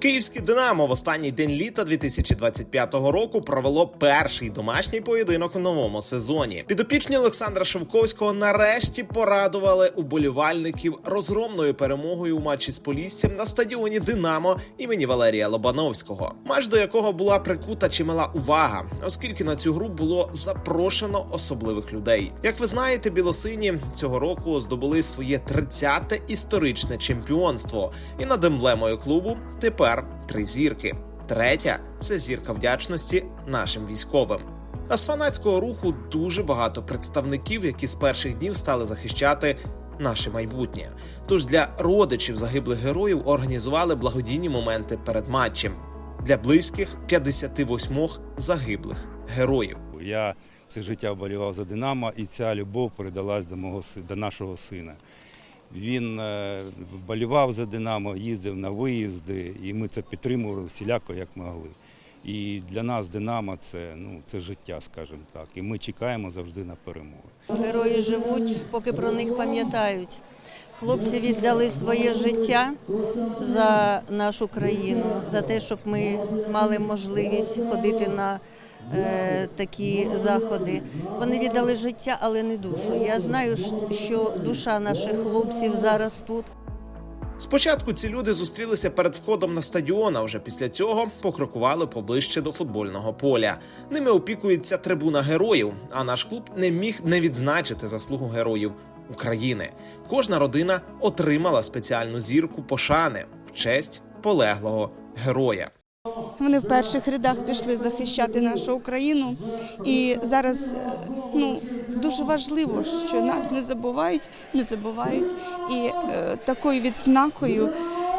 Київське Динамо в останній день літа 2025 року провело перший домашній поєдинок в новому сезоні. Підопічні Олександра Шовковського нарешті порадували уболівальників розгромною перемогою у матчі з Поліссям на стадіоні Динамо імені Валерія Лобановського, матч до якого була прикута чимала увага, оскільки на цю гру було запрошено особливих людей. Як ви знаєте, білосині цього року здобули своє 30-те історичне чемпіонство, і над емблемою клубу тепер три зірки. Третя це зірка вдячності нашим військовим. А з фанатського руху дуже багато представників, які з перших днів стали захищати наше майбутнє. Тож для родичів загиблих героїв організували благодійні моменти перед матчем для близьких 58 загиблих героїв. Я все життя вболівав за Динамо, і ця любов передалась до мого до нашого сина. Він е, вболівав за Динамо, їздив на виїзди, і ми це підтримували всіляко, як могли. І для нас Динамо це, ну, це життя, скажімо так. І ми чекаємо завжди на перемоги. Герої живуть, поки про них пам'ятають. Хлопці віддали своє життя за нашу країну, за те, щоб ми мали можливість ходити на е, такі заходи. Вони віддали життя, але не душу. Я знаю, що душа наших хлопців зараз тут. Спочатку ці люди зустрілися перед входом на стадіон, а вже після цього покрокували поближче до футбольного поля. Ними опікується трибуна героїв, а наш клуб не міг не відзначити заслугу героїв України. Кожна родина отримала спеціальну зірку пошани в честь полеглого героя. Вони в перших рядах пішли захищати нашу Україну. І зараз е, ну, дуже важливо, що нас не забувають, не забувають. І е, такою відзнакою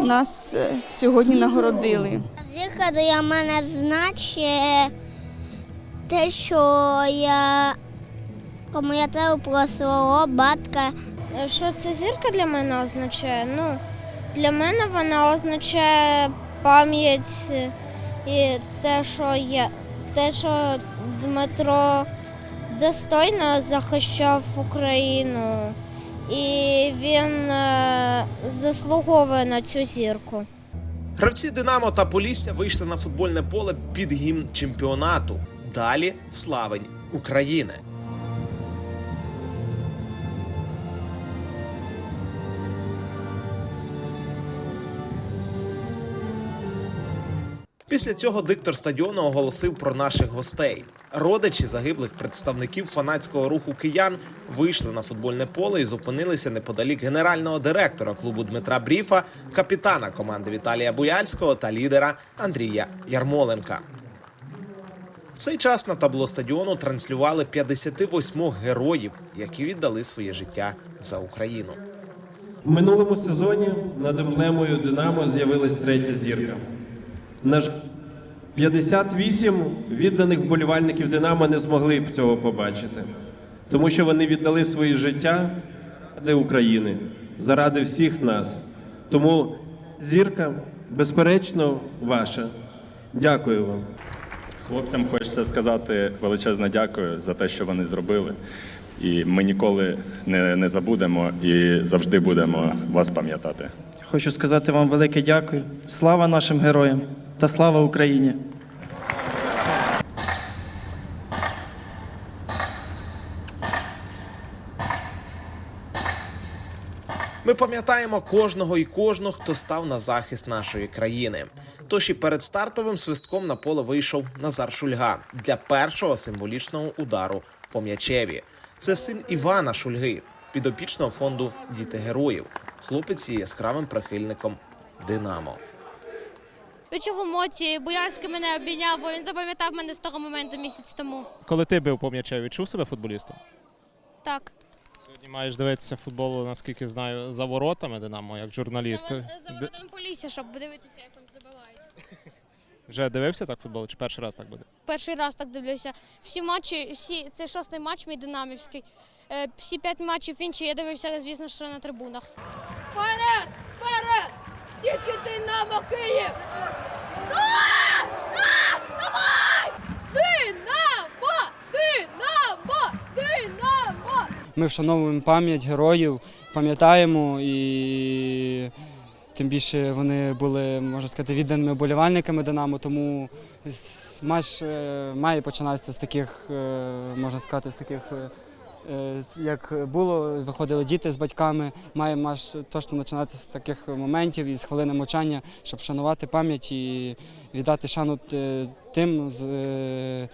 нас е, сьогодні нагородили. Зірка для мене значить те, що я пам'ятаю про свого батька. Що ця зірка для мене означає? Ну, для мене вона означає пам'ять і те, що я, те, що Дмитро достойно захищав Україну, і він е, заслуговує на цю зірку. Гравці Динамо та Полісся вийшли на футбольне поле під гімн чемпіонату. Далі славень України. Після цього диктор стадіону оголосив про наших гостей. Родичі загиблих представників фанатського руху киян вийшли на футбольне поле і зупинилися неподалік генерального директора клубу Дмитра Бріфа, капітана команди Віталія Буяльського та лідера Андрія Ярмоленка. В цей час на табло стадіону транслювали 58 героїв, які віддали своє життя за Україну. У минулому сезоні над емблемою Динамо з'явилась третя зірка. На ж 58 відданих вболівальників Динамо не змогли б цього побачити, тому що вони віддали свої життя заради України, заради всіх нас. Тому зірка, безперечно, ваша. Дякую вам. Хлопцям хочеться сказати величезне дякую за те, що вони зробили. І ми ніколи не, не забудемо і завжди будемо вас пам'ятати. Хочу сказати вам велике дякую. Слава нашим героям та слава Україні! Ми пам'ятаємо кожного і кожну, хто став на захист нашої країни. Тож і перед стартовим свистком на поле вийшов Назар Шульга для першого символічного удару по м'ячеві. Це син Івана Шульги, підопічного фонду Діти героїв. Хлопець є яскравим прихильником Динамо. Відчув емоції. Боярський мене обійняв, бо він запам'ятав мене з того моменту місяць тому. Коли ти бив по м'ячеві, відчув себе футболістом? Так. Сьогодні маєш дивитися футбол, наскільки знаю, за воротами Динамо, як журналіст. За, Д- водом полісся, щоб подивитися, як там забивають. Вже дивився так футбол, чи перший раз так буде? Перший раз так дивлюся. Всі матчі, всі, це шостий матч мій динамівський. Е, Всі п'ять матчів інші я дивився, звісно, що на трибунах. Вперед! Вперед! Тільки Динамо Київ! Ми вшановуємо пам'ять героїв, пам'ятаємо і тим більше вони були, можна сказати, відданими болівальниками Динамо, тому матч має починатися з таких, можна сказати, з таких. Е, Як було, виходили діти з батьками, має матч точно починатися з таких моментів і з хвилини мовчання, щоб шанувати пам'ять і віддати шану е, тим, е,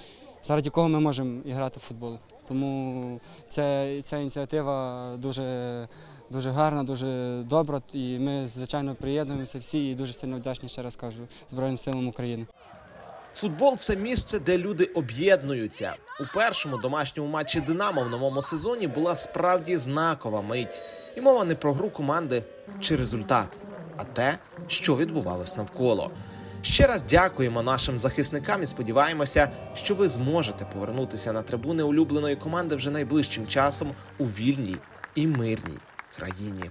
заради кого ми можемо грати в футбол. Тому це, ця ініціатива дуже, дуже гарна, дуже добра. І ми, звичайно, приєднуємося всі і дуже сильно вдячні, ще раз кажу, Збройним силам України. Футбол це місце, де люди об'єднуються. У першому домашньому матчі Динамо в новому сезоні була справді знакова мить. І мова не про гру команди чи результат, а те, що відбувалось навколо. Ще раз дякуємо нашим захисникам і сподіваємося, що ви зможете повернутися на трибуни улюбленої команди вже найближчим часом у вільній і мирній країні.